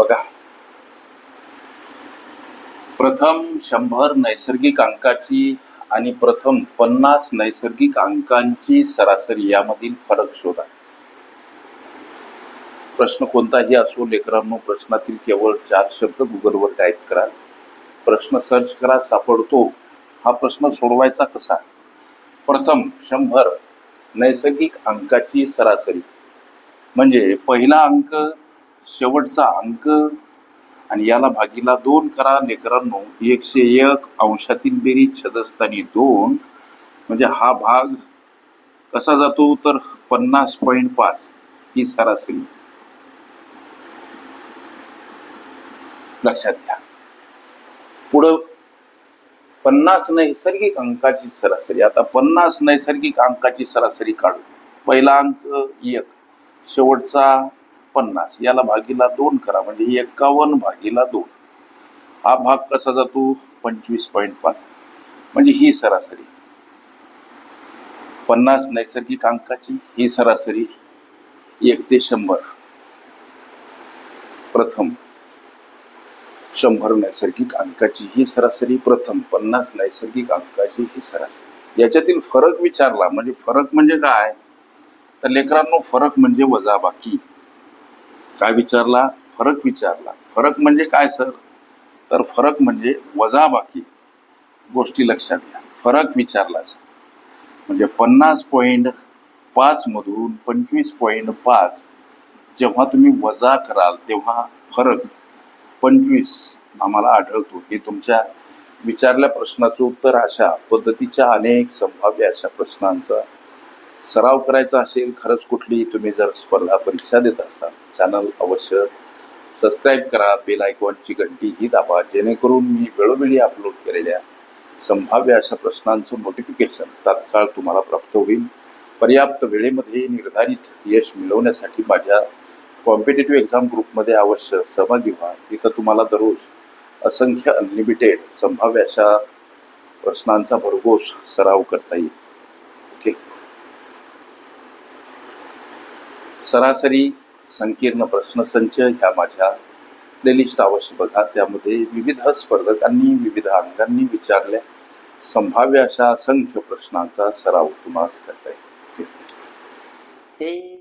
बघा. प्रथम शंभर नैसर्गिक अंकाची आणि प्रथम पन्नास नैसर्गिक अंकांची सरासरी यामधील फरक शोधा. प्रश्न कोणताही असो लेकरांनो प्रश्नातील केवळ चार शब्द गुगलवर टाईप करा. प्रश्न सर्च करा सापडतो. हा प्रश्न सोडवायचा कसा? प्रथम शंभर नैसर्गिक अंकाची सरासरी. म्हणजे पहिला अंक शेवटचा अंक. आणि याला भागीला दोन करा लेकरांनो एकशे एक अंशातील बेरीज छदस्थानी दोन. म्हणजे हा भाग कसा जातो? तर पन्नास पॉईंट पाच ही सरासरी. लक्षात घ्या. पुढं पन्नास नैसर्गिक अंकाची सरासरी. आता पन्नास नैसर्गिक अंकाची सरासरी काढू. पहिला अंक एक शेवटचा पन्नास याला भागीला दोन करा म्हणजे एकावन्न भागीला दोन. हा भाग कसा जातो? पंचवीस पॉईंट पाच. म्हणजे ही सरासरी. पन्नास नैसर्गिक अंकाची ही सरासरी एक ते शंभर. प्रथम. शंभर नैसर्गिक अंकाची ही सरासरी प्रथम. पन्नास नैसर्गिक अंकाची ही सरासरी. याच्यातील फरक विचारला म्हणजे फरक म्हणजे काय? तर लेकरांनो फरक म्हणजे वजाबाकी. काय विचारला? फरक विचारला. फरक म्हणजे काय सर? तर फरक म्हणजे वजाबाकी गोष्टी लक्षात घ्या. फरक विचारला सर. म्हणजे पन्नास पॉईंट पाचमधून पंचवीस पॉईंट पाच जेव्हा तुम्ही वजा कराल तेव्हा फरक पंचवीस आम्हाला आढळतो. हे तुमच्या विचारल्या प्रश्नाचं उत्तर अशा पद्धतीच्या अनेक संभाव्य अशा प्रश्नांचा सराव करायचा असेल खरंच कुठली तुम्ही जर स्पर्धा परीक्षा देत असाल चॅनल अवश्य सबस्क्राईब करा बेल आयकॉनची घंटी ही दाबा जेणेकरून मी वेळोवेळी अपलोड केलेल्या संभाव्य अशा प्रश्नांचं नोटिफिकेशन तात्काळ तुम्हाला प्राप्त होईल. पर्याप्त वेळेमध्ये निर्धारित यश मिळवण्यासाठी माझ्या कॉम्पिटेटिव्ह एक्झाम ग्रुपमध्ये अवश्य सहभागी व्हा. तिथं तुम्हाला दररोज असंख्य अनलिमिटेड संभाव्य अशा प्रश्नांचा भरघोस सराव करता येईल. सरासरी संकीर्ण प्रश्नसंच ह्या माझ्या प्लेलिस्ट अवश्य बघा. त्यामध्ये विविध स्पर्धकांनी विविध अंकांनी विचारल्या. संभाव्य अशा असंख्य प्रश्नांचा सराव तुम्हाला करता येईल.